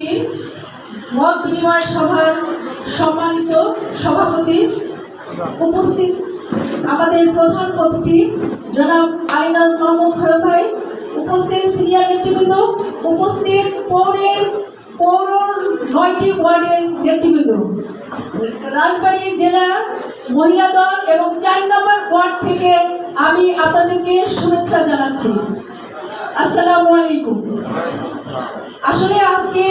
মত বিনিময় সভার সম্মানিত সভাপতি উপস্থিত আমাদের প্রধান অতিথি জনাব আলিনাজ মোহাম্মদ খয়ব ভাই, উপস্থিত সিনিয়র নেতৃবৃন্দ, উপস্থিত পৌরের পৌর নয়টি ওয়ার্ডের নেতৃবৃন্দ। রাজবাড়ী জেলা মহিলা দল এবং চার নম্বর ওয়ার্ড থেকে আমি আপনাদেরকে শুভেচ্ছা জানাচ্ছি। আসসালামু আলাইকুম। আসলে আজকে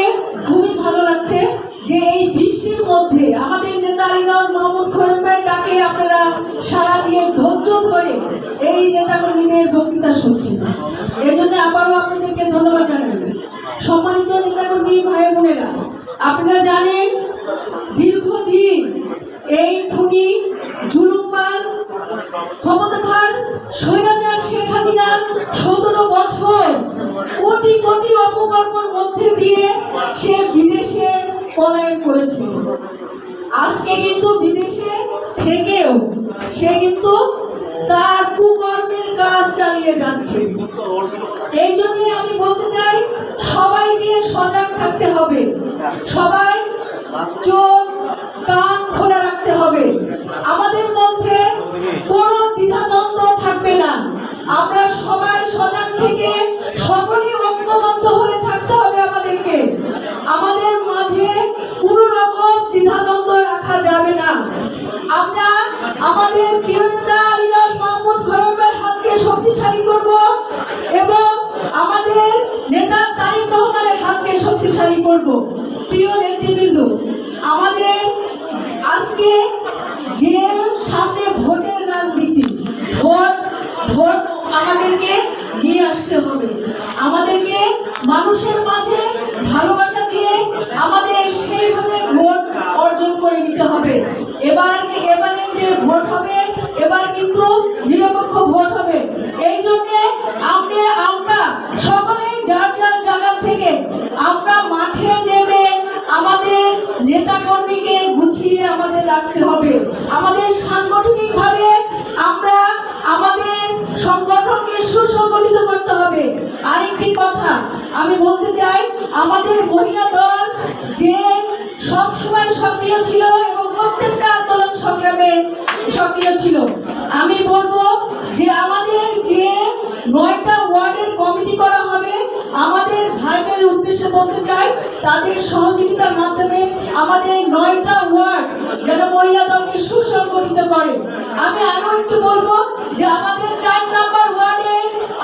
খুবই ভালো লাগছে যে এই বৃষ্টির মধ্যে আমাদের নেতা আলিনজ মোহাম্মদ খোয়েম তাকে আপনারা সারা দিয়ে ধৈর্য ধরে এই নেতাকর্মীদের বক্তৃতা শুনছেন। এই জন্য আবারও আপনাদেরকে ধন্যবাদ জানাই। সম্মানিত নেতাকর্মী ভাই বোনেরা, আপনারা জানেন দীর্ঘদিন এই খুনি জুলুমবাজ ক্ষমতাধর স্বৈরাচার কোটি কোটি অপকর্মের মধ্যে দিয়ে সে বিদেশে পলায়ন করেছে। আজকে কিন্তু বিদেশে থেকেও সে কিন্তু তার কুকর্মের কাজ চালিয়ে যাচ্ছে। এই জন্য আমি বলতে চাই, সবাইকে সজাগ থাকতে হবে। সবাই চোখ, কান দ্বিধাদ্বন্দ্ব রাখা যাবে না। আমরা আমাদের প্রিয় নেতা আলিদাস মোহাম্মদ খরমের হাতকে শক্তিশালী করব এবং আমাদের নেতা তারিক রহমানের হাতকে শক্তিশালী করব। প্রিয় নেতৃবৃন্দ, আমাদের আজকে যে সামনে ভোটের রাজনীতি, ভোট ভোট আমাদেরকে নিয়ে আসতে হবে। আমাদেরকে মানুষের মাঝে কর্মীকে গুছিয়ে আমাদের রাখতে হবে। আমাদের সাংগঠনিক ভাবে আমরা আমাদের সংগঠনকে সুসংগঠিত করতে হবে। আরেকটি কথা, আমি বলতে চাই, আমাদের মহিলা দল যে সবসময় সক্রিয় ছিল এবং প্রত্যেকটা আন্দোলন সংগ্রামে সক্রিয় ছিল, আমি বলব উদ্দেশ্যে বলতে চাই, তাদের সহযোগিতার মাধ্যমে আমাদের নয়টা ওয়ার্ড যেন মহিলা সুসংগঠিত করে। আমি আরও একটু বলব যে আমাদের চার নাম্বার ওয়ার্ডে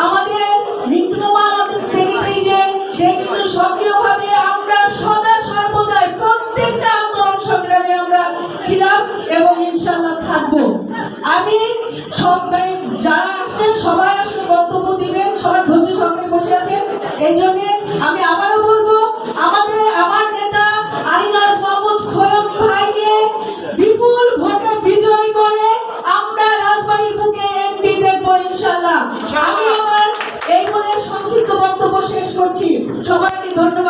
আমাদের ছিলাম এবং ইনশাল্লাহ থাকব। আমি সবাই যারা আসছেন, সবাই আসলে বক্তব্য দিবেন, সবাই ধৈর্য সঙ্গে বসে আছেন। এই জন্য আমি আমার এই বলে সংক্ষিপ্ত বক্তব্য শেষ করছি। সবাইকে ধন্যবাদ।